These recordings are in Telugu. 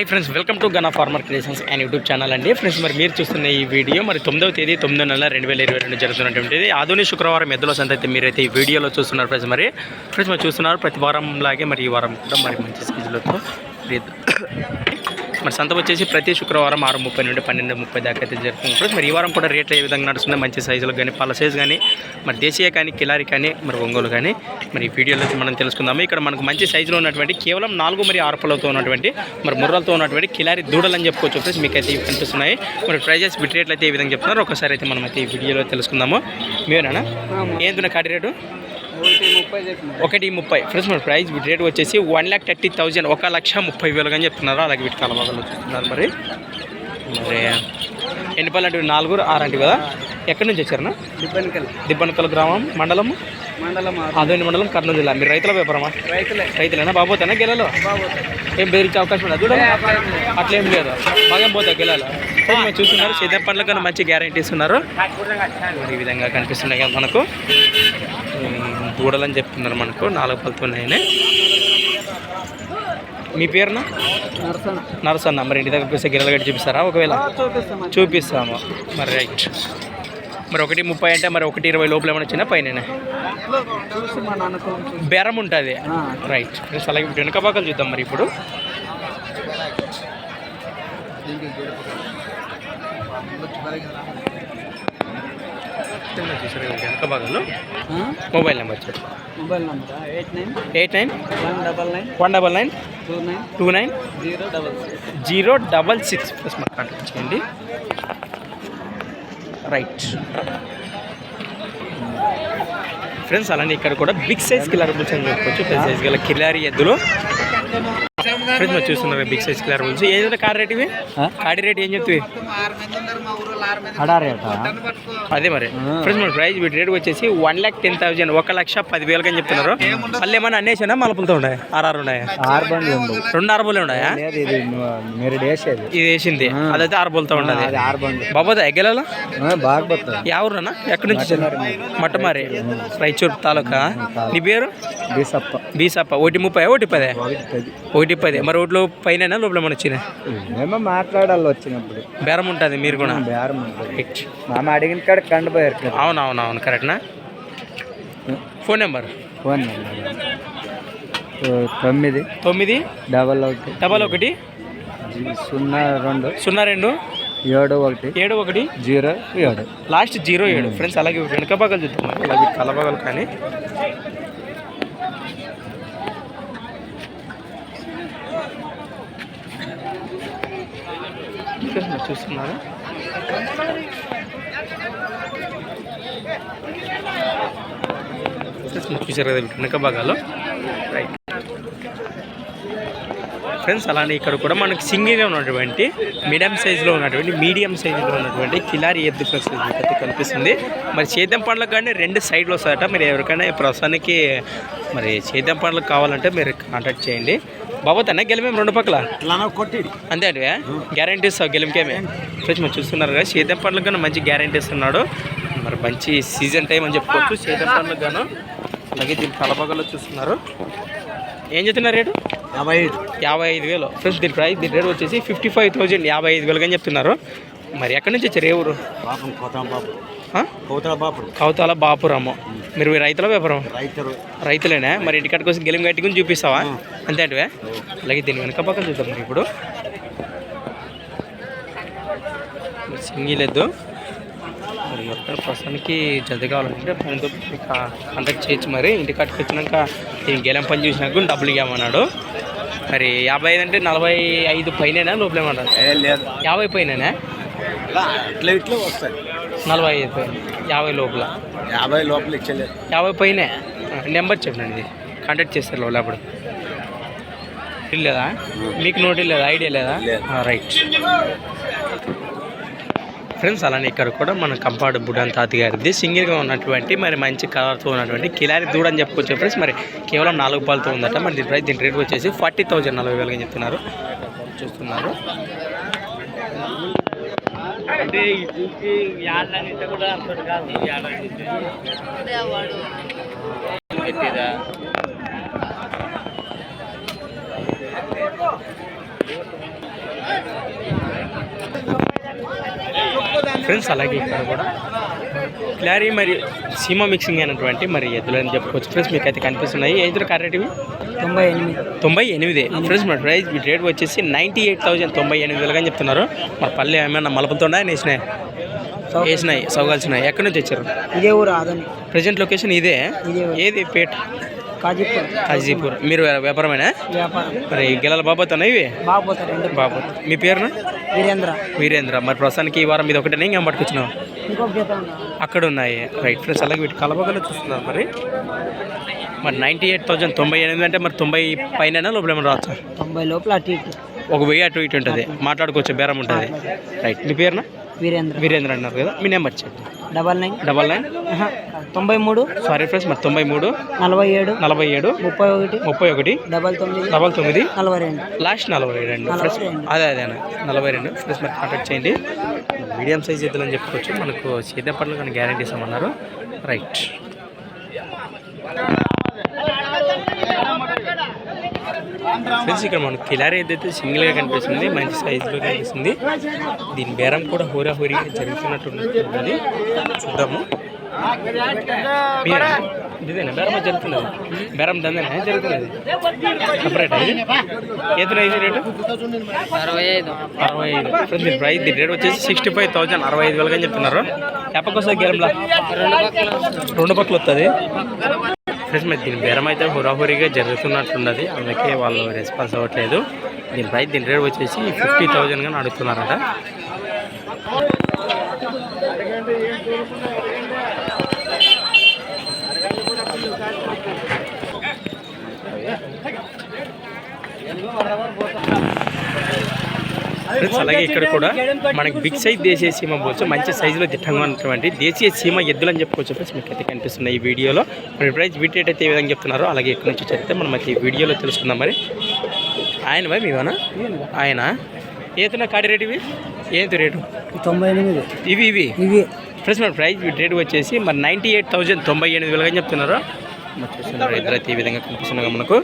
Hi friends welcome to Gana farmer creations and YouTube channel అండి. ఫ్రెండ్స్ మరి మీరు చూస్తున్న ఈ వీడియో మరి తొమ్మిదవ తేదీ తొమ్మిదో నెల రెండు వేల ఇరవై రెండు జరుగుతున్నటువంటిది ఆధునిక శుక్రవారం ఎద్దుల సంత అయితే మీరైతే ఈ వీడియోలో చూస్తున్నారు ఫ్రెండ్స్ మరి. ఫ్రెండ్స్ మరి చూస్తున్నారు ప్రతి వారం లాగే మరి ఈ వారం కూడా మరి మంచి సైజులతో మరి సంత వచ్చేసి ప్రతి శుక్రవారం ఆరు ముప్పై నుండి పన్నెండు ముప్పై దాకా అయితే ఫ్రెండ్స్. మరి ఈ వారం కూడా రేట్లు ఏ విధంగా నడుస్తుంది మంచి సైజులు కానీ పళ్ళ సైజు కానీ మరి దేశీయ కానీ కిలారి కానీ మరి ఒంగోలు కానీ మరి ఈ వీడియోలో అయితే మనం తెలుసుకుందాము. ఇక్కడ మనకు మంచి సైజులో ఉన్నటువంటి కేవలం నాలుగు మరి ఆరు పళ్ళతో ఉన్నటువంటి మరి ముర్రలతో ఉన్నటువంటి కిలారి దూడలు అని చెప్పుకోవచ్చు ఫ్రెండ్స్. మీకు అయితే కనిపిస్తున్నాయి. మరి ప్రైజెస్ బిట్ రేట్లు అయితే ఏ విధంగా చెప్తున్నారు ఒకసారి అయితే మనం అయితే ఈ వీడియోలో తెలుసుకుందాము. మీరేనా? ఏంటున్న కాటి రేటు? ఒకటి ముప్పై ఫ్రెండ్స్ మన ప్రైస్ రేట్ వచ్చేసి వన్ ల్యాక్ థర్టీ థౌజండ్ ఒక లక్ష ముప్పై వేలు అని చెప్తున్నారు? అలాగే వీటి కలబాగలు చూస్తున్నారు మరి. మరి ఎన్ని పళ్ళు అంటే నాలుగు ఆరు అంటే కదా? ఎక్కడి నుంచి వచ్చారనా దిబ్బనికల్ దిబ్బనకల్ గ్రామం మండలం? ఆరు. ఆదోని మండలం? కర్నూలు జిల్లా. మీరు రైతుల వ్యాపారమా? రైతులే. రైతులేనా? బాబోతానా గెలలో? ఏం బెదిరించే అవకాశం ఉండదు చూడండి అట్లేం లేదు. బాగా పోతా గెలాల. మీరు చూస్తున్నారు సేద్యం పండ్ల కన్నా మంచి గ్యారంటీ ఇస్తున్నారు ఈ విధంగా కనిపిస్తున్నాయి కదా మనకు. దూడలని చెప్తున్నారు మనకు. నాలుగు పలుతున్నాయని మీ పేరున? నరసన నరసన్న. మరి ఇంటి దగ్గరకు వస్తే గిరలు గట్టి చూపిస్తారా? ఒకవేళ చూపిస్తాం చూపిస్తాము. మరి రైట్. మరి ఒకటి ముప్పై అంటే మరి ఒకటి ఇరవై లోపల ఏమైనా వచ్చినా పైన బేరం ఉంటుంది. రైట్. అలాగే వెనుక భాగాలు చూద్దాం మరి ఇప్పుడు. చూసారు కదా వెనుక భాగంలో? మొబైల్ నెంబర్ చెప్పు mobile number? Eight nine eight nine one double nine one double nine two nine two nine zero double six zero double six. Plus మాకు కాంటాక్ట్ చేయండి రైట్. ఫ్రెండ్స్ అలానే ఇక్కడ కూడా బిగ్ సైజ్ కిలారీ బుల్స్ అని చెప్పుకోవచ్చు పెద్ద సైజ్ గల కిలారీ ఎద్దులు. ఫ్రెండ్స్ మరి చూస్తున్నారు బిగ్ సైజ్ కిలారీ బుల్స్. ఏదైనా కార్ రేట్ ఇవి? కాడి రేట్ ఏం చెప్తుంది అదే మరి. ఫ్రెండ్స్ మన ప్రైస్ వీటి రేట్ వచ్చేసి వన్ ల్యాక్ టెన్ థౌసండ్ ఒక లక్ష పదివేలకి అని చెప్తున్నారు. మళ్ళీ ఏమన్నా అన్నేసానా మలపులతో ఉన్నాయి? ఆర్ఆర్ ఉన్నాయా? రెండు ఆరుబోలే ఉన్నాయా? ఇది వేసేది. అదైతే ఆరుబోలతో ఉండదు బాబోదా ఎగ్గలలో? ఎవరున్నా ఎక్కడి నుంచి? మట్టమారి రైచూరు తాలూకా? నీ పేరు? బీసప్ప. బీసప్ప. ఒకటి ముప్పై ఒకటి పదే? ఒకటి పది. ఒకటి మరి ఒకటిలో పైన లోపల మన వచ్చిన ఏమో మాట్లాడాలి వచ్చినప్పుడు. బేరం ఉంటుంది మీరు కూడా. బేరం. మామ అడిగిన కాడ కండిపోయారు కదా అవును అవును అవును కరెక్ట్నా? Phone number? Phone number. తొమ్మిది. తొమ్మిది? డబల్ ఒకటి. డబల్ ఒకటి? సున్నా రెండు. సున్నా రెండు? ఏడు ఒకటి. ఏడు ఒకటి? జీరో ఏడు. లాస్ట్ జీరో ఏడు. ఫ్రెండ్స్ అలాగే వెనుక భాగాలు చూద్దాం. అలాగే కలభాగాలు కానీ. చూస్తున్నారు? చూసారు కదా వెనక భాగాలు. రైట్ ఫ్రెండ్స్ అలానే ఇక్కడ కూడా మనకి సింగిల్గా ఉన్నటువంటి మీడియం సైజులో ఉన్నటువంటి మీడియం సైజులో ఉన్నటువంటి కిలారి ఎద్దు ఫ్రెండ్స్ అయితే కనిపిస్తుంది. మరి సేద్యం పండ్లకు కానీ రెండు సైడ్లు వస్తాయట. మీరు ఎవరికైనా ఈ ప్రస్తుతానికి మరి సేద్యం పండ్లకు కావాలంటే మీరు కాంటాక్ట్ చేయండి. బాబు తన గెలిమేం రెండు పక్కల? అంతే అంటే గ్యారంటీ ఇస్తావు గెలిమికేమే? ఫ్రెండ్స్ మరి చూస్తున్నారు కదా సేద్యం పండ్లకు కానీ మంచి గ్యారంటీ ఇస్తున్నాడు మరి మంచి సీజన్ టైం అని చెప్పుకోవచ్చు సేద్యం పండ్లకు గాను. అలాగే దీని కలపగలో చూస్తున్నారు. ఏం చెప్తున్నారు రేటు? యాభై ఐదు. యాభై ఐదు వేలు. ఫ్రెండ్స్ దీని ప్రైస్ దీని రేట్ వచ్చేసి ఫిఫ్టీ ఫైవ్ థౌజండ్ యాభై ఐదు వేలుగా అని చెప్తున్నారు. మరి ఎక్కడి నుంచి వచ్చారు ఏ ఊరు? కోతల బాపు. ఆ? కోతల బాపుడు. కౌతాల బాపురాము. మీరు రైతుల వ్యాపారం? రైతులు. రైతులేనా? మరి ఇంటికాడికి వచ్చి గెలిం గట్టుకుని చూపిస్తావా? అంతే అంటే అలాగే దీని వెనక పక్కన చూద్దాం మరి ఇప్పుడు. మరి సింగిల్ ఎద్దు మరి ఎక్కడ ప్రస్తుతానికి జల్ది కావాలంటే కాంటాక్ట్ చేయొచ్చు మరి. ఇంటి కట్టుకు వచ్చినాక దీని గెలం పని చూసినాక డబ్బులు ఇవ్వమన్నాడు. మరి యాభై ఐదు అంటే నలభై ఐదు పైన లోపల ఏమన్నారు లేదు. యాభై పైననే? ఇట్లా ఇట్లా వస్తాయి. నలభై ఐదు యాభై లోపల. యాభై లోపల ఇచ్చలేదు యాభై పైనే నెంబర్ చెప్పండి కాంటాక్ట్ చేస్తారు వాళ్ళు అప్పుడు. లేదా? మీకు నోటి లేదా? ఐడియా లేదా? లేదు. రైట్ ఫ్రెండ్స్ అలానే ఇక్కడ కూడా మన కంపాడు బుడాన్ తాత గారిది సింగిల్గా ఉన్నటువంటి మరి మంచి కలర్తో ఉన్నటువంటి కిలారి దూడ అని చెప్పుకోవచ్చు ఫ్రెండ్స్ మరి కేవలం నాలుగు పాలతో ఉందట. మరి దీని ప్రైస్ దీని రేట్ వచ్చేసి ఫార్టీ థౌజండ్ నలభై వేలుగా చెప్తున్నారు. చూస్తున్నారు. అంటే కూడా అర్థం కాదు ఫ్రెండ్స్ అలాగే ఇక్కడ కూడా క్లారీ మరియు సీమా మిక్సింగ్ అయినటువంటి మరి ఎద్దులని చెప్పుకోవచ్చు. ఫ్రెండ్స్ మీకు అయితే కనిపిస్తున్నాయి ఎదురు కరెక్ట్వి తొంభై ఎనిమిది. తొంభై ఎనిమిది. ఫ్రెండ్స్ మరి ప్రైస్ మీ రేట్ వచ్చేసి నైంటీ ఎయిట్ థౌజండ్ తొంభై ఎనిమిది వేలుగా చెప్తున్నారు. మరి పల్లె ఏమైనా మలపతుండా వేసినాయి? వేసినాయి? సౌగాల్సినాయి ఎక్కడి నుంచి వచ్చారు? ఇదే ఊరు ఆదని ప్రజెంట్ లొకేషన్ ఇదే. ఏది? పేట్? కాజీపూర్. కాజీపూర్. మీరు వ్యాపారమేనా? వ్యాపారం. మరి గిల్లల బాబోతున్నా ఇవి? బాగా పోతారు రెండు. బాబు మీ పేరున? వీరేంద్ర. వీరేంద్ర. మరి ప్రస్తుతానికి ఈ వారం ఇది ఒకటే ఇంకా పట్టుకొచ్చినావు? అక్కడ ఉన్నాయి. రైట్ ఫ్రెండ్స్ అలాగే వీటి కలపగల చూస్తున్నారు మరి. మరి నైంటీ ఎయిట్ థౌజండ్ తొంభై ఎనిమిది అంటే మరి తొంభై పైన లోపల ఏమైనా రావచ్చా? తొంభై లోపల అటు ఇటు. ఒక వెయ్యి అటు ఇటు ఉంటుంది. మాట్లాడుకోవచ్చు బేరం ఉంటుంది. రైట్ మీ పేరున? వీరేంద్ర. వీరేంద్ర అన్నారు కదా. మీ నెంబర్ చెప్పండి డబల్ నైన్. Double nine? తొంభై మూడు. సారీ ఫ్రెండ్స్ మరి తొంభై మూడు. నలభై ఏడు. నలభై ఏడు. ముప్పై ఒకటి. ముప్పై ఒకటి. డబల్ తొమ్మిది. డబల్ తొమ్మిది. నలభై రెండు. లాస్ట్ నలభై రెండు. ఫ్రెండ్స్. అదే అదే నలభై రెండు. ఫ్రెండ్స్ మరి కాంటాక్ట్ చేయండి. మీడియం సైజ్ ఎద్దులు అని చెప్పుకోవచ్చు. మనకు చేతపట్లు కానీ గ్యారంటీ ఇస్తామన్నారు. రైట్ ఫ్రెండ్స్ ఇక్కడ మనకు కిలారీ ఏదైతే సింగిల్గా కనిపిస్తుంది మంచి సైజులో కనిపిస్తుంది. దీని బేరం కూడా హోరా హోరీగా జరుగుతున్నట్టు ఉన్నది చూద్దాము? ఇదేనా? బేరం జరుగుతున్నది? బేరం దందేనా? జరుగుతున్నది? సపరేట్ అది ఏదో ఇది రేటు? అరవై ఐదు. అరవై ఐదు. దీని ప్రైస్ దీని రేట్ వచ్చేసి సిక్స్టీ ఫైవ్ థౌసండ్ అరవై ఐదు వేలుగా చెప్తున్నారు. ఎప్పటికి వస్తుంది. గేరంలా రెండు పక్కలు వస్తుంది. ఫ్రెండ్స్ మరి దీని బేరం అయితే హురాహురీగా జరుగుతున్నట్లున్నది. అందుకే వాళ్ళు రెస్పాన్స్ అవ్వట్లేదు. దీని ప్రైస్ దీని రేట్ వచ్చేసి ఫిఫ్టీ థౌజండ్ కానీ అడుగుతున్నారట. ఫ్రెండ్స్ అలాగే ఇక్కడ కూడా మనకి బిగ్ సైజ్ దేశీయ సీమ పోవచ్చు మంచి సైజులో దిట్టంగా ఉన్నటువంటి దేశీయ సీమ ఎద్దులు అని చెప్పుకోవచ్చు ఫ్రెండ్స్ మీకు అయితే కనిపిస్తున్నాయి ఈ వీడియోలో. మరి ప్రైస్ వీటి రేట్ అయితే ఏ విధంగా చెప్తున్నారో? అలాగే ఇక్కడ నుంచి చదివితే మనం అయితే ఈ వీడియోలో తెలుసుకుందాం మరి. ఆయన మరి మీవనా ఆయన? ఏతున్నా కాడి రేటు ఇవి? ఏంటి రేటు? తొంభై ఎనిమిది. ఇవి ఇవి? ఇవి. ఫ్రెండ్స్ మన ప్రైస్ వీటి రేటు వచ్చేసి మరి నైంటీ ఎయిట్ థౌజండ్ తొంభై ఎనిమిది వేలుగా చెప్తున్నారు. మరి చూస్తున్నారు ఇద్దరైతే ఈ విధంగా కనిపిస్తున్నాయి మనకు.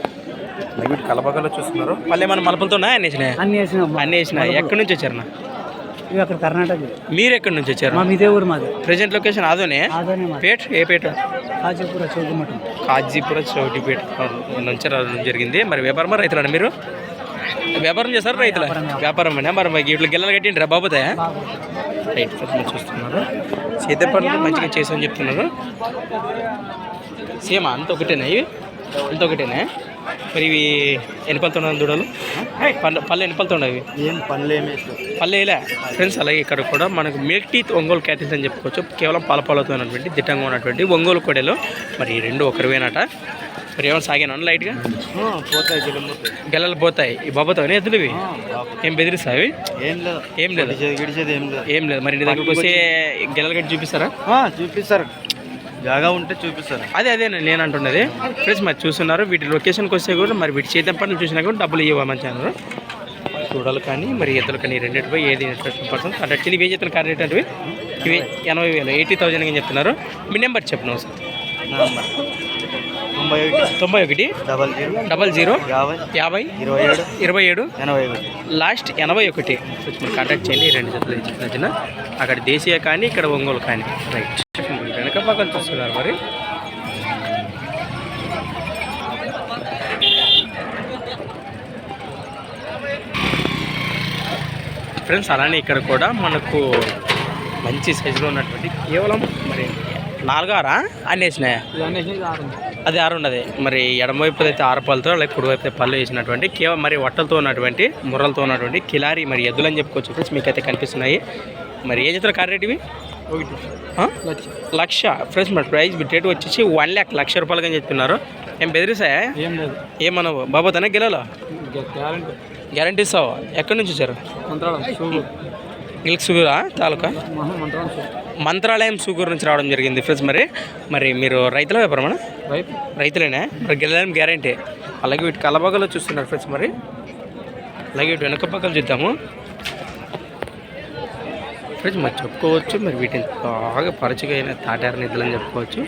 మరి వీటి కలపగలో చూస్తున్నారు. మళ్ళీ మన మలపలతోనా? ఆయన వేసినాయి? అన్ని వేసినాం అన్నీ వేసిన ఎక్కడి నుంచి వచ్చారన్నా ఇవి అక్కడ కర్ణాటక. మీరు ఎక్కడి నుంచి వచ్చారు? మా ఇదే ఊరు మాది. ప్రజెంట్ లొకేషన్ ఆదోనే? పేట? ఏ పేట? కాజీపూర్ చౌకమఠం కాజీపుర చౌటిపేట. నుంచి రావడం జరిగింది. మరి వ్యాపారమా రైతులండి మీరు? వ్యాపారం చేస్తారు రైతుల? వ్యాపారం మరి మరి ఇట్లా గిల్లలు కట్టిండ్రా? బాబుతాయా రైట్ చూస్తున్నారు. సీత పనులు మంచిగా చేసామని చెప్తున్నారు. సేమ్ అంత ఒకటేనా ఇవి? అంత ఒకటేనా? మరి ఇవి ఎన్ని పళ్ళతో ఉన్నాయి దూడలు పళ్ళు పళ్ళు ఎన్ని పళ్ళతో ఉన్నాయి ఏం పనులేమి పల్లెలే ఫ్రెండ్స్ అలాగే ఇక్కడ కూడా మనకు మిల్క్ టీత్ ఒంగోలు క్యాటిల్స్ అని చెప్పుకోవచ్చు. కేవలం పాల పాలతో ఉన్నటువంటి దిట్టంగా ఉన్నటువంటి ఒంగోలు కొడెలు. మరి రెండు ఒకరివేనట మరి ఏమైనా సాగాను లైట్గా? పోతాయి గెలలు పోతాయి. ఈ బాబోతాయి ఎద్దులు ఇవి. ఏం బెదిరిస్తాయి ఇవి? ఏం లేదు. ఏం లేదు. ఏం లేదు. మరి దగ్గరకు వస్తే గెలలు కట్టి చూపిస్తారా? చూపిస్తారు. జాగా ఉంటే చూపిస్తారు అదే అదే నేను అంటున్నది. ఫ్రెండ్స్ మరి చూస్తున్నారు వీటి లొకేషన్కి వస్తే కూడా మరి వీటి చేతం పనులు చూసినా కూడా డబ్బులు ఇవ్వమని అన్నారు చూడాలి కానీ మరి ఎద్దులు కానీ రెండింటిపై ఏది పర్సన్ అంటే ఇవి ఏం చెప్తున్నారు కార్ రేట్ ఇవి ఎనభై వేలు ఎయిటీ థౌజండ్ అని చెప్తున్నారు. మీ నెంబర్ చెప్పను సార్ నంబర్ తొంభై ఒకటి. తొంభై ఒకటి డబల్ జీరో డబల్ జీరో యాభై యాభై ఇరవై ఏడు ఇరవై ఏడు ఎనభై ఒకటి. లాస్ట్ ఎనభై ఒకటి. కాంటాక్ట్ చేయండి రెండు జతలు చిన్న అక్కడ దేశీయ కానీ ఇక్కడ ఒంగోలు కానీ. రైట్ పక్కన చూస్తున్నారు మరి. ఫ్రెండ్స్ అలానే ఇక్కడ కూడా మనకు మంచి సైజులో ఉన్నటువంటి కేవలం మరి నాలుగారా? అన్నీ వేసినాయా అది ఆరు ఉన్నది. మరి ఎడమవైపు అయితే ఆరు పళ్ళతో లేక కుడివైపు అయితే పళ్ళు వేసినటువంటి కేవలం మరి వట్టలతో ఉన్నటువంటి ముర్రలతో ఉన్నటువంటి కిలారి మరి ఎద్దులు అని చెప్పుకోవచ్చు ఫ్రెండ్స్ మీకు అయితే కనిపిస్తున్నాయి. మరి ఏ చెప్తారు కార్ రేట్ ఇవి? ఆ? లక్ష. ఫ్రెండ్స్ మరి ప్రైస్ రేట్ వచ్చేసి వన్ ల్యాక్ లక్ష రూపాయలుగా చెప్తున్నారు ఏం బెదిరిస్తాయా? ఏం లేదు. ఏమన్నావు బాబా తనే గెలవలా? గ్యారంటీ. గ్యారంటీ ఇస్తావా? ఎక్కడి నుంచి వచ్చారు? మిల్క్ సుగూరా. తాలూకా? మంత్రాలయం సూగూరు. నుంచి రావడం జరిగింది ఫ్రెండ్స్ మరి. మరి మీరు రైతుల వ్యాపారమా? రైతు. రైతులేనా? మరి గెలడం గ్యారంటీ. అలాగే వీటి కలబగలో చూస్తున్నారు ఫ్రెండ్స్ మరి. అలాగే వీటి వెనక పక్కలు చూద్దాము. ఫ్రెండ్స్ మరి చెప్పుకోవచ్చు మరి వీటిని బాగా పరచుగా అయిన తాటారు అని చెప్పుకోవచ్చు.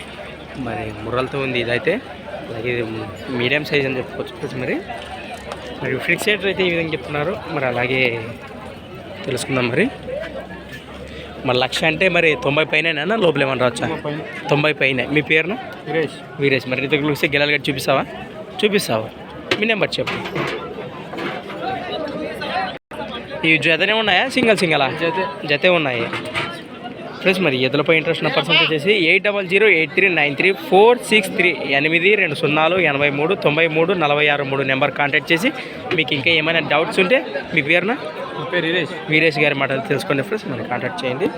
మరి ముర్రలతో ఉంది ఇదైతే. అలాగే ఇది మీడియం సైజ్ అని చెప్పుకోవచ్చు ఫ్రెండ్స్ మరి. మరి ఫిక్స్ రేట్ అయితే ఈ విధంగా చెప్తున్నారు. మరి అలాగే తెలుసుకుందాం మరి. మరి లక్ష అంటే మరి తొంభై పైన లోపల ఏమన్నా రావచ్చా? తొంభై పైన. మీ పేరున? సురేష్ వీరేష్. మరి చూస్తే గెలాలి గట్టి చూపిస్తావా? చూపిస్తావా? మీ నెంబర్ చెప్పు. ఈ జతనే ఉన్నాయా? సింగల్ సింగలా? జతే. జతే ఉన్నాయి. ఫ్రెండ్స్ మరి ఎదులపై ఇంట్రెస్ట్ ఉన్న పర్సెంట్ వచ్చేసి eight double zero eight three nine three four six three ఎనిమిది రెండు సున్నాలు ఎనభై మూడు తొంభై మూడు నలభై ఆరు మూడు నెంబర్ కాంటాక్ట్ చేసి మీకు ఇంకా ఏమైనా డౌట్స్ ఉంటే మీ పేరున వీరేష్. వీరేష్ గారి మాటలు తెలుసుకోండి ఫ్రెండ్స్ మరి కాంటాక్ట్ చేయండి.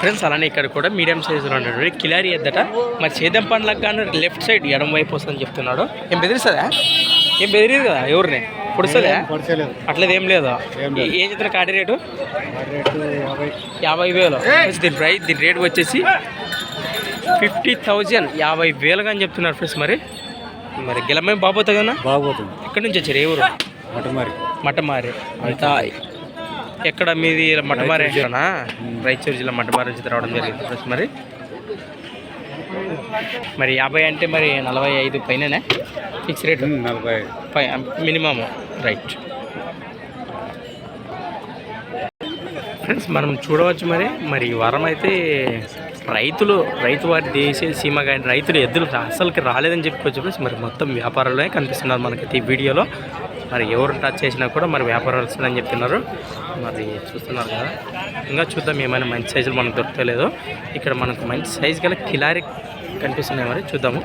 ఫ్రెండ్స్ అలానే ఇక్కడ కూడా మీడియం సైజులో ఉన్నటువంటి కిలారి ఎద్దట. మరి చేదం పండ్లకు కానీ లెఫ్ట్ సైడ్ ఎడం వైపు వస్తుందని చెప్తున్నాడు. ఏం బెదిరిస్తుందా? ఏం బెదిరియదు కదా ఎవరిని? పొడుస్తుందా? అట్లేదు ఏం లేదు? ఏం చెప్తున్నా కాటి రేటు? రేటు యాభై. వేలు. దీని ప్రైస్ దీని రేట్ వచ్చేసి ఫిఫ్టీ థౌజండ్ యాభై వేలుగా అని చెప్తున్నారు ఫ్రెండ్స్ మరి. మరి గిలమే బాబోతా కదా బాగుపోతుంది ఎక్కడి నుంచి వచ్చారు? ఏ ఊరు? మటమారి. మట్టమారి అంతా ఎక్కడ మీది మట్టమారి అంటేనా రైచూరు జిల్లా. మట్టమారి నుంచి రావడం జరిగింది ఫ్రెండ్స్ మరి. మరి యాభై అంటే మరి నలభై ఐదు పైననే? Fix rate? నలభై పై మినిమమ్ రైట్. ఫ్రెండ్స్ మనం చూడవచ్చు మరి. మరి వారం అయితే రైతులు రైతు వారి దేశ సీమ కానీ రైతులు ఎద్దులు అసలుకి రాలేదని చెప్పుకోవచ్చు ఫ్రెండ్స్. మరి మొత్తం వ్యాపారాలే కనిపిస్తున్నారు మనకి ఈ వీడియోలో. మరి ఎవరు టచ్ చేసినా కూడా మరి వ్యాపారాలు అని చెప్తున్నారు మరి చూస్తున్నారు కదా. ఇంకా చూద్దాం ఏమైనా మంచి సైజులు మనకు దొరకలేదు. ఇక్కడ మనకు మంచి సైజు గల కిలారి కనిపిస్తున్నాయి మరి చూద్దాము.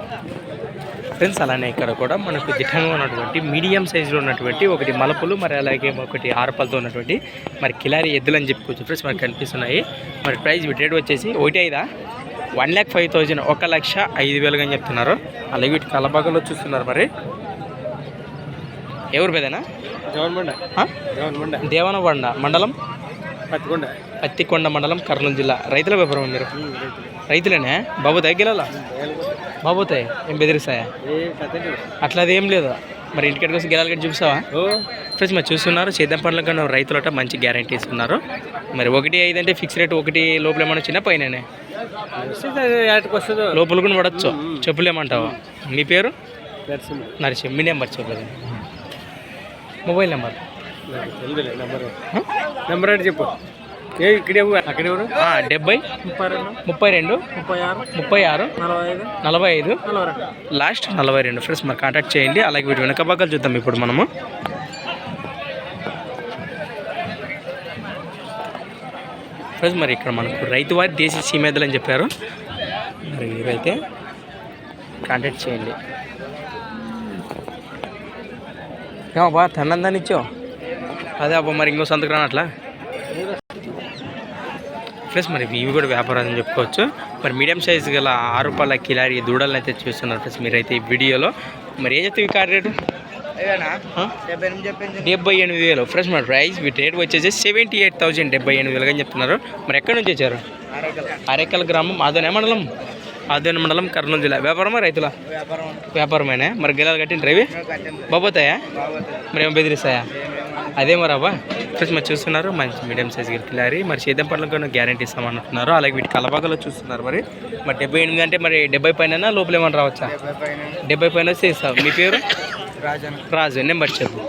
ఫ్రెండ్స్ అలానే ఇక్కడ కూడా మనకు దిట్టంగా ఉన్నటువంటి మీడియం సైజులో ఉన్నటువంటి ఒకటి మలపులు మరి అలాగే ఒకటి ఆరుపలతో ఉన్నటువంటి మరి కిలారి ఎద్దులు అని చెప్పుకోవచ్చు ఫ్రెండ్స్ మనకు కనిపిస్తున్నాయి. మరి ప్రైస్ రేట్ వచ్చేసి ఒకటి ఐదా? వన్ ల్యాక్ ఫైవ్ థౌజండ్ ఒక లక్ష ఐదు వేలుగా అని చెప్తున్నారు. అలాగే వీటి కలబాగలో చూస్తున్నారు మరి. ఎవరు పెదనా గవర్నమెంట్ దేవనబండ మండలం? పట్టుకుండా పత్తికొండ మండలం కర్నూలు జిల్లా. రైతుల వ్యాపారం మీరు? రైతులేనే? బాబు తగ్గిలా బాబోతాయి ఏం బెదిరిస్తాయా? ఏ అట్లా అదేం లేదు. మరి ఇంటికి కోసం గెలాలి గట్టి చూపిస్తావా? ఓ. ఫ్రెండ్స్ మరి చూస్తున్నారు సేద్యం పనులు కన్నా రైతులట మంచి గ్యారంటీస్ ఉన్నారు మరి ఒకటి ఐదు అంటే ఫిక్స్ రేట్ ఒకటి లోపల ఏమన్నా చిన్న పైన ఏటకు వస్తుందో. లోపల కూడా పడచ్చు. చెప్పులేమంటావా మీ పేరు? నరసింహ. నరిసి మీ నెంబర్ చెప్పలేదు మొబైల్ నెంబర్. నెంబర్ నెంబర్ అంటే చెప్పు? ఏ ఇక్కడే అక్కడే ఎవరు ఆ, డెబ్బై ముప్పై రెండు ముప్పై రెండు ముప్పై ఆరు ముప్పై ఆరు నలభై ఐదు నలభై ఐదు లాస్ట్ నలభై రెండు ఫ్రెండ్స్ మరి కాంటాక్ట్ చేయండి. అలాగే వీటి వెనక భాగాలు చూద్దాం ఇప్పుడు మనము. ఫ్రెండ్స్ మరి ఇక్కడ మనకు రైతు వారి దేశీ సీమేదలు అని చెప్పారు. మరి ఇవైతే కాంటాక్ట్ చేయండి. ఏమో బా తన్నందాన్ని ఇచ్చావు అదే అబ్బా మరి ఇంకో సంతకం అట్లా ఫ్రెండ్స్ మరి ఇవి కూడా వ్యాపారం అని చెప్పుకోవచ్చు. మరి మీడియం సైజ్ గల ఆరు రూపాయల కిలారి దూడలను అయితే చూస్తున్నారు ఫ్రెండ్స్ మీరైతే ఈ వీడియోలో. మరి ఏం చెప్తే ఈ కార్ రేటు? డెబ్బై ఎనిమిది వేలు. ఫ్రెండ్స్ మరి ప్రైస్ వీటి రేట్ వచ్చేసి సెవెంటీ ఎయిట్ థౌజండ్ డెబ్బై ఎనిమిది వేలుగా అని చెప్తున్నారు. మరి ఎక్కడి నుంచి వచ్చారు? అరేకల్ గ్రామం ఆదోనే మండలం. ఆదోని మండలం కర్నూలు జిల్లా. వ్యాపారమా రైతుల? వ్యాపారమేనా? మరి గెలాలు కట్టింటారు ఇవి బాబోతాయా? మరి ఏమో బెదిరిస్తాయా? అదే మరి అబ్బా. ఫ్రెండ్స్ మరి చూస్తున్నారు మంచి మీడియం సైజ్ కిలారి మరి సేద్యం పనులకు కూడా గ్యారంటీ ఇస్తామంటున్నారు అలాగే వీటి కలబాగలో చూస్తున్నారు మరి. మరి డెబ్బై ఎనిమిది అంటే మరి డెబ్బై పైన లోపల ఏమన్నా రావచ్చా? డెబ్బై పైన. వస్తే ఇస్తావు మీ పేరు? రాజు. నెంబర్ చెప్పు?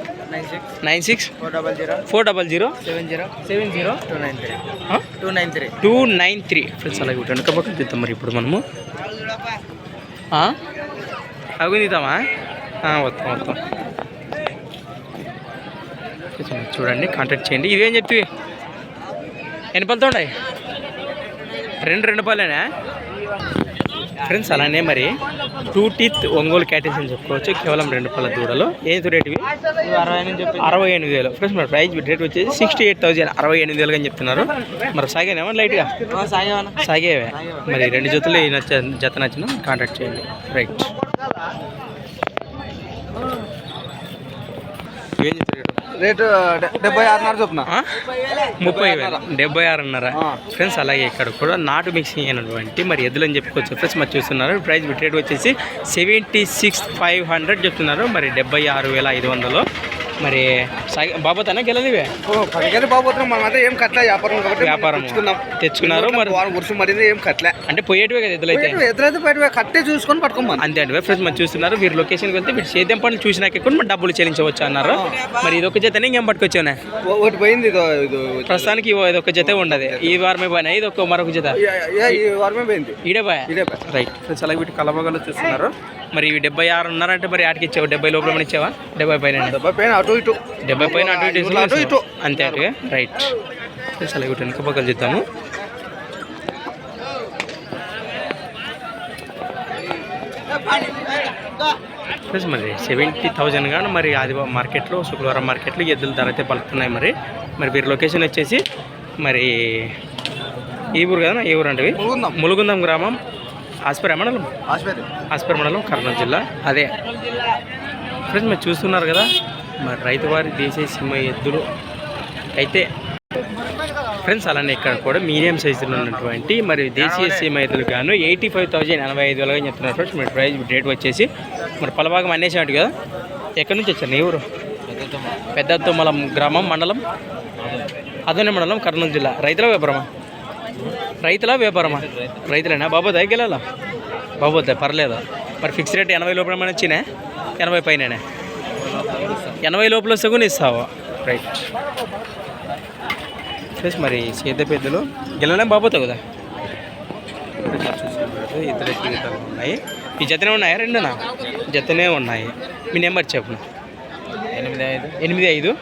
Nine six four double zero four double zero seven zero seven zero two nine three. Two nine three. Two nine three. Friends అలాగే వెనక పక్కన చూద్దాం మరి ఇప్పుడు మనము. అవి తీద్దామా? వస్తాం వస్తాం. చూడండి కాంటాక్ట్ చేయండి. ఇవేం చెప్తివి? ఎన్ని పళ్ళతో ఉన్నాయి? రెండు రెండు పళ్ళేనా? ఫ్రెండ్స్ అలానే మరి టూ టీత్ ఒంగోలు క్యాటిల్స్ అని చెప్పుకోవచ్చు. కేవలం రెండు పళ్ళ దూడలు ఏం రేట్ అరవై ఎనిమిది వేలు. ఫ్రెండ్స్ మరి ప్రైస్ రేట్ వచ్చేసి సిక్స్టీ ఎయిట్ థౌసండ్ అరవై ఎనిమిది వేలుగా అని చెప్తున్నారు. మరి సాగేనేమో లైట్గా సాగేవే మరి రెండు జతలు నచ్చ జత నచ్చిన కాంటాక్ట్ చేయండి. రైట్ ఏం రేటు డెబ్బై ఆరున్నర చొప్పున? ముప్పై వేలు. డెబ్బై ఆరున్నర. ఫ్రెండ్స్ అలాగే ఇక్కడ కూడా నాటు మిక్సింగ్ అయినటువంటి మరి ఎద్దులు అని చెప్పుకోవచ్చు. ఫ్రెండ్స్ మరి చూస్తున్నారు. ప్రైస్ రేట్ వచ్చేసి సెవెంటీ సిక్స్ ఫైవ్ హండ్రెడ్ చెప్తున్నారు. మరి డెబ్బై ఆరు వేల ఐదు వందలు. మరి బాబోతానా గెలదివే పదిహేను బాబోతున్నాం మనం అయితే ఏం కట్టలే వ్యాపారం కాబట్టి వ్యాపారం తెచ్చుకున్నాం. తెచ్చుకున్నారు మరి. వారం వర్షం పడింది ఏం కట్టలే. అంటే పోయేటివే కదా ఎద్దులైతే. ఎదురైతే బయట కట్టే చూసుకొని పట్టుకోమని అంతే అండి. ఫ్రెండ్స్ మరి చూస్తున్నారు వీరు లొకేషన్కి వెళ్తే వీరు సేద్యం పనులు చూసినాక కూడా మరి డబ్బులు చెల్లించవచ్చు అన్నారు. మరి ఇది ఒక జతనే ఇంకేం పట్టుకొచ్చానే ఒకటి పోయింది ప్రస్తుతానికి ఇది ఒక జత ఉండదు. ఈ వారమే పోయినా ఇది ఒక మరొక జత. ఈ వారమే పోయింది. ఈడే పోయా? ఇదే రైట్ ఫ్రెండ్స్ అలాగే వీటి కలబగలు చూస్తున్నారు. మరి ఇవి డెబ్బై ఆరు ఉన్నారంటే మరి ఆటికి ఇచ్చావు? డెబ్బై లోపల ఇచ్చావా? డెబ్బై పైన డెబ్బై పైన అటు ఇటు. డెబ్బై పైన అటు ఇటు అటు ఇటు. అంతే అటుగా రైట్. అలాగే వెనక పక్కలు చూద్దాము ఫ్రెండ్స్ మరి సెవెంటీ థౌజండ్ కానీ మరి ఆదివారం మార్కెట్లో శుక్రవారం మార్కెట్లో ఎద్దుల ధర అయితే పలుకుతున్నాయి మరి. మరి వీరి లొకేషన్ వచ్చేసి మరి ఈ ఊరు కదా ఏ ఊరు అంటే ములుగుందాం. గ్రామం. ఆస్పరి మండలం? ఆసుపత్రి ఆస్పరి మండలం కర్నూలు జిల్లా. అదే. ఫ్రెండ్స్ మీరు చూస్తున్నారు కదా మరి రైతు వారి దేశీయ సింహ ఎద్దులు. అయితే ఫ్రెండ్స్ అలానే ఇక్కడ కూడా మీడియం సైజులో ఉన్నటువంటి మరి దేశీయ సీమ ఎద్దులు గాను ఎయిటీ ఫైవ్ థౌజండ్ ఎనభై ఐదు వేలుగా చెప్తున్నారు. ఫ్రెండ్స్ మరి ప్రైస్ రేట్ వచ్చేసి మరి పలభాగం అనేసాడు కదా. ఎక్కడి నుంచి వచ్చారు? నీ ఊరు? పెద్ద తుమ్మలం గ్రామం మండలం? అదనే మండలం కర్నూలు జిల్లా. రైతుల వ్యాపారమా? రైతుల వ్యాపారమా? రైతులేనా? బాబోదా గెలాలా బాబోద్దా పర్లేదు. మరి ఫిక్స్ రేట్ ఎనభై లోపల వచ్చినా ఎనభై పైన ఎనభై లోపల వస్తే కూడా ఇస్తావా? రైట్ ప్లస్ మరి సేద పెద్దలు. గెలనే బాబోతావు కదా? ఇద్దరు జీవితాలు ఉన్నాయి. ఈ జతనే ఉన్నాయా రెండునా? జతనే ఉన్నాయి. మీ నెంబర్ చెప్పు. ఎనిమిది ఐదు. ఎనిమిది ఐదు.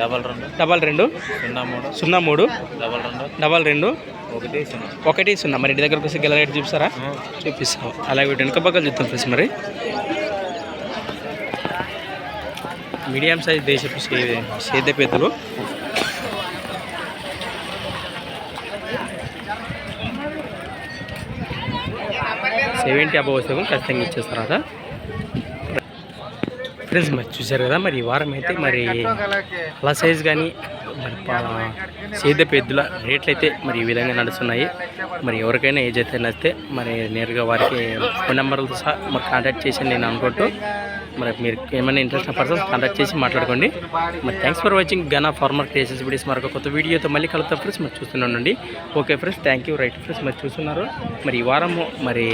డబల్ రెండు. డబల్ రెండు. సున్నా మూడు. సున్నా మూడు. డబల్ రెండు. డబల్ రెండు. ఒకటి సున్నా. ఒకటి సున్నా. మరి ఇంటి దగ్గరకు వస్తే గెల రేట్ చూపిస్తారా? చూపిస్తాం అలాగే వెనక పక్కన చూద్దాం ఫ్రెండ్స్ మరి. మీడియం సైజ్ దేశపు సే- సేద్య పెద్దలు సెవెంటీ అబవ్ వస్తే కూడా ఖచ్చితంగా ఇచ్చేస్తారట. ఫ్రెండ్స్ మరి చూసారు కదా మరి ఈ వారం అయితే మరి అలా సైజ్ కానీ మరి పెద్దల రేట్లు అయితే మరి ఈ విధంగా నడుస్తున్నాయి. మరి ఎవరికైనా ఏజ్ అయితే నచ్చితే మరి నేరుగా వారికి ఫోన్ నెంబర్లతో సహా మరి కాంటాక్ట్ చేసి నేను అనుకుంటూ మరి మీరు ఏమైనా ఇంట్రెస్ట్ పర్సన్స్ కాంటాక్ట్ చేసి మాట్లాడుకోండి. మరి thanks for watching Gana Farmer Creations videos. మరొక కొత్త వీడియోతో మళ్ళీ కలుగుతాం ఫ్రెండ్స్. మరి చూస్తున్నానండి okay friends thank you right friends మరి చూస్తున్నారు. మరి ఈ వారము మరి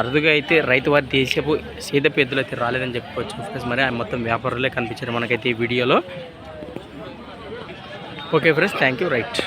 అరుదుగా అయితే రైతు వారి దేశపు సీద పెద్దలు అయితే రాలేదని చెప్పుకోవచ్చు. ఫ్రెండ్స్ మరి ఆ మొత్తం వ్యాపారులే కనిపించారు మనకైతే ఈ వీడియోలో. Okay friends thank you right